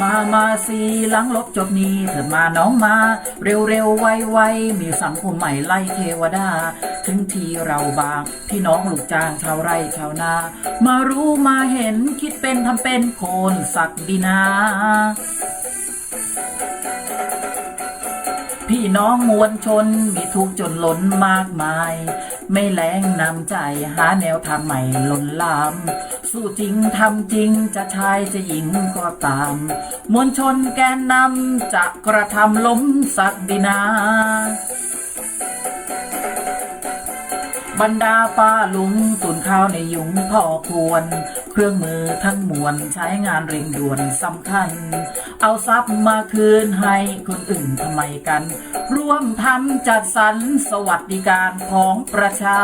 มามาสีหลังลบจบนี้เถิดมาน้องมา เร็วเร็วไวไวมีสังคมใหม่ไล่เทวดา ถึงทีเราบาง พี่น้องลูกจ้างชาวไร่ชาวนา มารู้มาเห็นคิดเป็นทำเป็นโคนศักดินา พี่น้องมวลชนมีทุกจนล้นมากมาย ไม่แรงนำใจหาแนวทางใหม่ล้นลาม สู้จริงทำจริงจะชายจะหญิงก็ตาม มวลชนแกนนำจะกระทำล้มศักดินาบรรดาป้าลุงตุนข้าวในยุงพอควร เครื่องมือทั้งมวลใช้งานเร่งด่วนสำคัญ เอาทรัพย์มาคืนให้คนอื่นทำไมกัน ร่วมทำจัดสรรสวัสดิการของประชา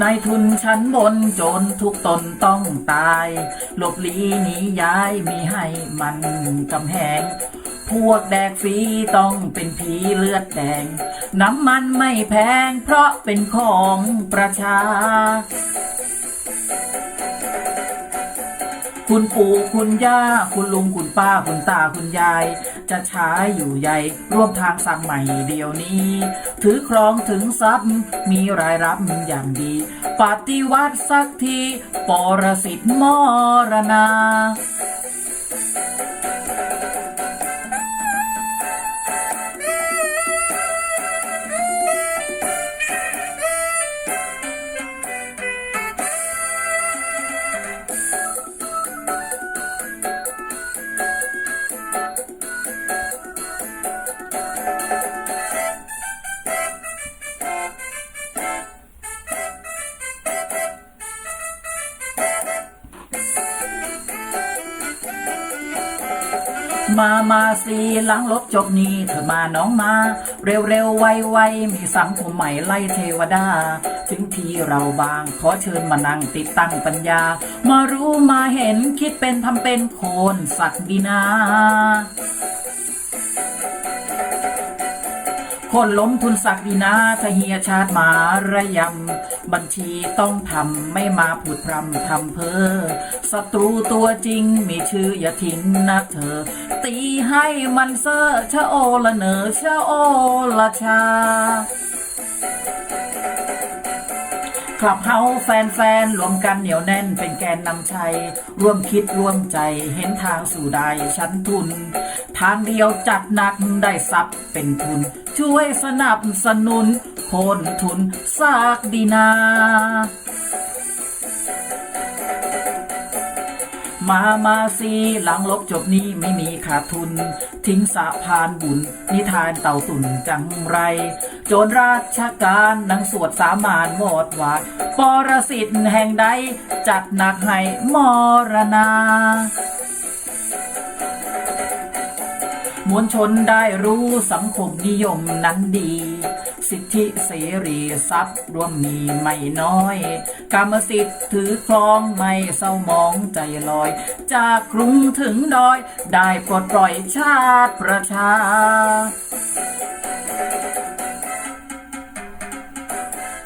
นายทุนชั้นบนจนทุกตนต้องตาย หลบลีหนีย้ายมีให้มันกำแหง พวกแดกฟรีต้องเป็นผีเลือดแดง น้ำมันไม่แพงเพราะเป็นของประชา คุณปู่คุณย่า คุณลุงคุณป้าคุณตาคุณยาย จะใช้อยู่ใหญ่ร่วมทางสร้างใหม่เดียวนี้ ถือครองถึงทรัพย์มีรายรับอย่างดี ปฏิวัติสักที ปรสิตมรณา มามาสีหลังลบจบนี้เธอมาน้องมา เร็วเร็วไวไวมีสังคมใหม่ไล่เทวดา ถึงทีเราบางขอเชิญมานั่งติดตั้งปัญญา มารู้มาเห็นคิดเป็นทำเป็นโคนศักดินา คนล้มทุนศักดินาทเฮียชาติมาระยำ บัญชีต้องทำไม่มาผุดพรำทำเพอศัตรูตัวจริงมีชื่ออย่าทิ้งนะเธอ ตีให้มันเซอร์ชะโอละเนอชะโอละชา คลับเฮาแฟนๆรวมกันเหนียวแน่นเป็นแกนนำชัย ร่วมคิดร่วมใจเห็นทางสู่ใดชั้นทุน ทางเดียวจัดหนักได้ซับเป็นทุน ช่วยสนับสนุนโคนทุนซากดีนา มามาซีหลังลบจบนี้ไม่มีขาดทุน ทิ้งสะพานบุญ นิทานเต่าตุ่นจังไร โจรราชการนังสวดสามานวอดวาดปรสิตแห่งใด จัดหนักให้มรณามวลชนได้รู้สังคมนิยมนั้นดี สิทธิเสรีทรัพย์รวมมีไม่น้อย กรรมสิทธิ์ถือครองไม่เศร้ามองใจลอย จากกรุงถึงดอย ได้ปลดปล่อยชาติประชา